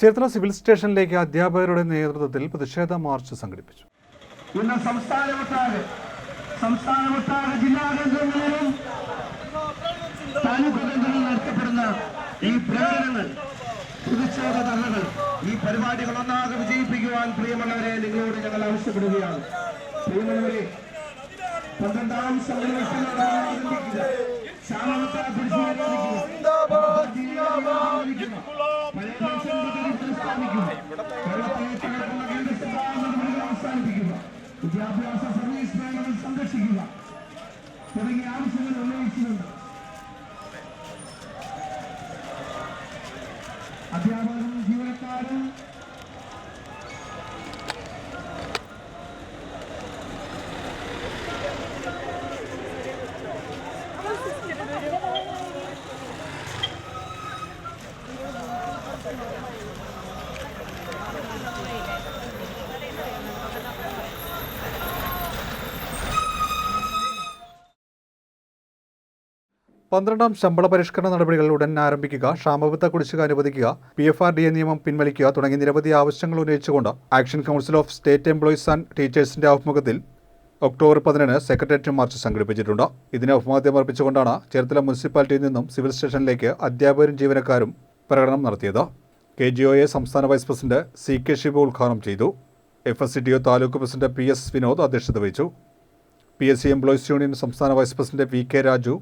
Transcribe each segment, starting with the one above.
Cherthala civil സ്റ്റേഷനിലേക്ക് അധ്യാപകരുടെ നേതൃത്വത്തിൽ പ്രതിഷേധ മാർച്ച് സംഘടിപ്പിച്ചു. ഇന്ന് സംസ്ഥാനമൊട്ടാകെ ജില്ലാ കേന്ദ്രങ്ങളിലും താലൂക്ക് കേന്ദ്രങ്ങളിൽ നടത്തപ്പെടുന്ന ഈ പ്രകടനങ്ങൾ പ്രതിഷേധ ധർണകൾ ഈ പരിപാടികൾ ഒന്നാകെ വിജയിപ്പിക്കുവാൻ പ്രിയമുള്ളവരെ നിങ്ങളോട് ഞങ്ങൾ ആവശ്യപ്പെടുകയാണ്. പ്രിയമുള്ളവരെ പന്ത്രണ്ടാം സമ്മേളനത്തിനോട് ആരംഭിക്കുക ശ്യാമവത്ത വിദ്യാഭ്യാസ സർവീസ് മേഖലകൾ സംരക്ഷിക്കുക. തുടങ്ങിയ ആവശ്യങ്ങൾ ഉന്നയിച്ചിട്ടുണ്ട്. അധ്യാപകരും ജീവനക്കാരും പന്ത്രണ്ടാം ശമ്പള പരിഷ്കരണ നടപടികൾ ഉടൻ ആരംഭിക്കുക ക്ഷാമബത്ത കുടിശ്ശിക അനുവദിക്കുക P F R D A നിയമം പിൻവലിക്കുക തുടങ്ങിയ നിരവധി ആവശ്യങ്ങൾ ഉന്നയിച്ചുകൊണ്ട് action council of state employees and ടീച്ചേഴ്സിന്റെ ആഭിമുഖ്യത്തിൽ ഒക്ടോബർ പതിനെട്ടിന് സെക്രട്ടേറിയറ്റ് മാർച്ച് സംഘടിപ്പിച്ചിട്ടുണ്ട്. ഇതിന് അഭിവാദ്യം അർപ്പിച്ചുകൊണ്ടാണ് ചേർത്തല മുനിസിപ്പാലിറ്റിയിൽ നിന്നും സിവിൽ സ്റ്റേഷനിലേക്ക് അധ്യാപകരും ജീവനക്കാരും പ്രകടനം നടത്തിയത്. കെ ജി ഒ എ സംസ്ഥാന vice president C K Shiva ഉദ്ഘാടനം ചെയ്തു. F S C T O taluk president P S Vinod അധ്യക്ഷത വഹിച്ചു. P S C employees union സംസ്ഥാന vice president V K Raju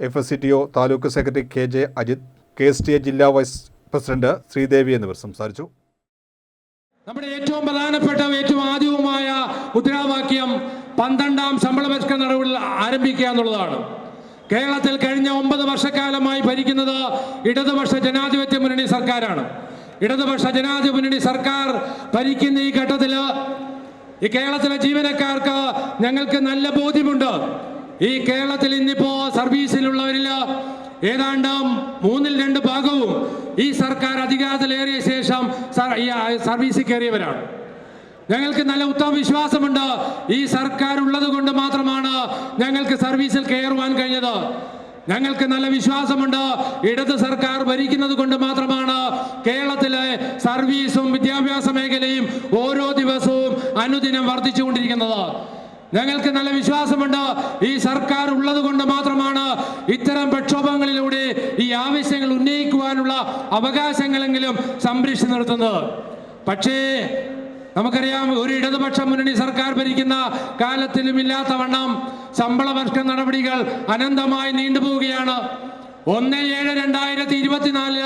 F S C T O taluk secretary K J Ajith K S T A ജില്ലാ vice president Sreedevi എന്നിവർ സംസാരിച്ചു. നമ്മുടെ ഏറ്റവും പ്രധാനപ്പെട്ട ഏറ്റവും ആദ്യവുമായ മുദ്രാവാക്യം പന്ത്രണ്ടാം ശമ്പള പരിഷ്കരണ നടപടികൾ ആരംഭിക്കുക എന്നുള്ളതാണ്. കേരളത്തിൽ കഴിഞ്ഞ ഒമ്പത് വർഷക്കാലമായി ഭരിക്കുന്നത് ഇടതുപക്ഷ ജനാധിപത്യ മുന്നണി സർക്കാരാണ്. ഇടതുപക്ഷ ജനാധിപത്യ മുന്നണി സർക്കാർ ഭരിക്കുന്ന ഈ ഘട്ടത്തിൽ ഈ കേരളത്തിലെ ജീവനക്കാർക്ക് ഞങ്ങൾക്ക് നല്ല ബോധ്യമുണ്ട്. ഈ കേരളത്തിൽ ഇന്നിപ്പോ സർവീസിലുള്ളവരിൽ ഏതാണ്ട് മൂന്നിൽ രണ്ട് ഭാഗവും ഈ സർക്കാർ അധികാരത്തിലേറിയ ശേഷം സർവീസിൽ കയറിയവരാണ്. ഞങ്ങൾക്ക് നല്ല ഉത്തമ വിശ്വാസമുണ്ട്. ഈ സർക്കാർ ഉള്ളത് കൊണ്ട് മാത്രമാണ് ഞങ്ങൾക്ക് സർവീസിൽ കയറുവാൻ കഴിഞ്ഞത്. ഞങ്ങൾക്ക് നല്ല വിശ്വാസമുണ്ട്. ഇടത് സർക്കാർ ഭരിക്കുന്നത് കൊണ്ട് മാത്രമാണ് കേരളത്തിലെ സർവീസും വിദ്യാഭ്യാസ മേഖലയും ഓരോ ദിവസവും അനുദിനം വർദ്ധിച്ചുകൊണ്ടിരിക്കുന്നത്. ഞങ്ങൾക്ക് നല്ല വിശ്വാസമുണ്ട്. ഈ സർക്കാർ ഉള്ളത് കൊണ്ട് മാത്രമാണ് ഇത്തരം പ്രക്ഷോഭങ്ങളിലൂടെ ഈ ആവശ്യങ്ങൾ ഉന്നയിക്കുവാനുള്ള അവകാശങ്ങളെങ്കിലും സംരക്ഷിച്ചു നിർത്തുന്നത്. പക്ഷേ നമുക്കറിയാം ഒരു ഇടതുപക്ഷ മുന്നണി സർക്കാർ ഭരിക്കുന്ന കാലത്തിലും ഇല്ലാത്തവണ്ണം ശമ്പള വർഷ നടപടികൾ അനന്തമായി നീണ്ടുപോവുകയാണ്. ഒന്ന് ഏഴ് രണ്ടായിരത്തി ഇരുപത്തിനാലിൽ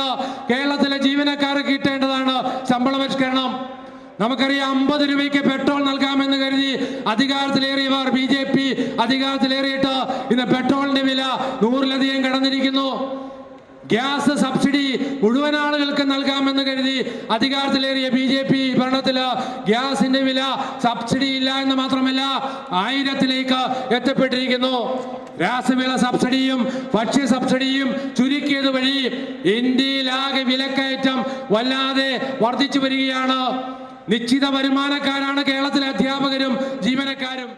കേരളത്തിലെ ജീവനക്കാർക്ക് കിട്ടേണ്ടതാണ് ശമ്പള പരിഷ്കരണം. നമുക്കറിയാം അമ്പത് രൂപയ്ക്ക് പെട്രോൾ നൽകാമെന്ന് കരുതി അധികാരത്തിലേറിയവർ ബി ജെ പി അധികാരത്തിലേറിയിട്ട് ഇന്ന് പെട്രോളിന്റെ വില നൂറിലധികം കടന്നിരിക്കുന്നു. ഗ്യാസ് സബ്സിഡി മുഴുവൻ ആളുകൾക്ക് നൽകാമെന്ന് കരുതി അധികാരത്തിലേറിയ ബി ജെ പി ഭരണത്തിൽ ഗ്യാസിന്റെ വില സബ്സിഡി ഇല്ല എന്ന് മാത്രമല്ല ആയിരത്തിലേക്ക് എത്തപ്പെട്ടിരിക്കുന്നു. രാസവിള സബ്സിഡിയും ഭക്ഷ്യ സബ്സിഡിയും ചുരുക്കിയത് വഴി ഇന്ത്യയിലാകെ വിലക്കയറ്റം വല്ലാതെ വർദ്ധിച്ചു വരികയാണ്. നിശ്ചിത വരുമാനക്കാരാണ് കേരളത്തിലെ അധ്യാപകരും ജീവനക്കാരും.